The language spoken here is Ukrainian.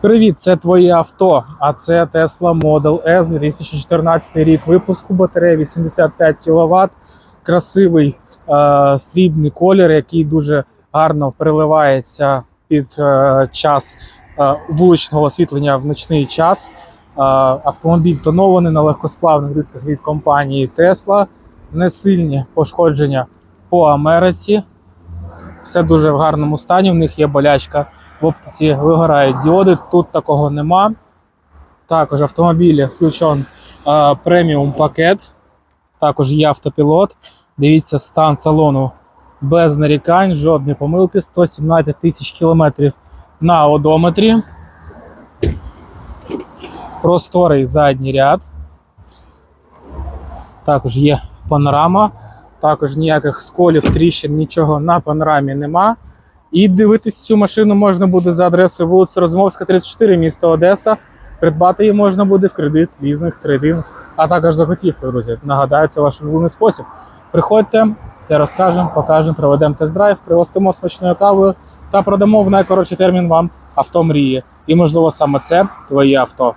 Привіт, це твоє авто. А це Tesla Model S 2014 рік випуску. Батарея 85 кВт. Красивий е, срібний колір, який дуже гарно переливається під е, час е, вуличного освітлення в ночний час. Е, автомобіль тонований на легкосплавних дисках від компанії Tesla. Несильні пошкодження по Америці. Все дуже в гарному стані. В них є болячка в оптиці вигорають діоди. Тут такого нема. Також автомобілі включен е, преміум пакет. Також є автопілот. Дивіться, стан салону без нарікань, жодної помилки. 117 тисяч кілометрів на одометрі. Просторий задній ряд. Також є панорама. Також ніяких сколів, тріщин, нічого на панорамі нема. І дивитись цю машину можна буде за адресою вулиця Розмовська, 34, місто Одеса. Придбати її можна буде в кредит, лізинг, трейдинг, а також за готівку, друзі. Нагадаю, це ваш улюблений спосіб. Приходьте, все розкажемо, покажемо, проведемо тест-драйв, пригостимо смачною кавою та продамо в найкоротший термін вам авто мрії. І, можливо, саме це твоє авто.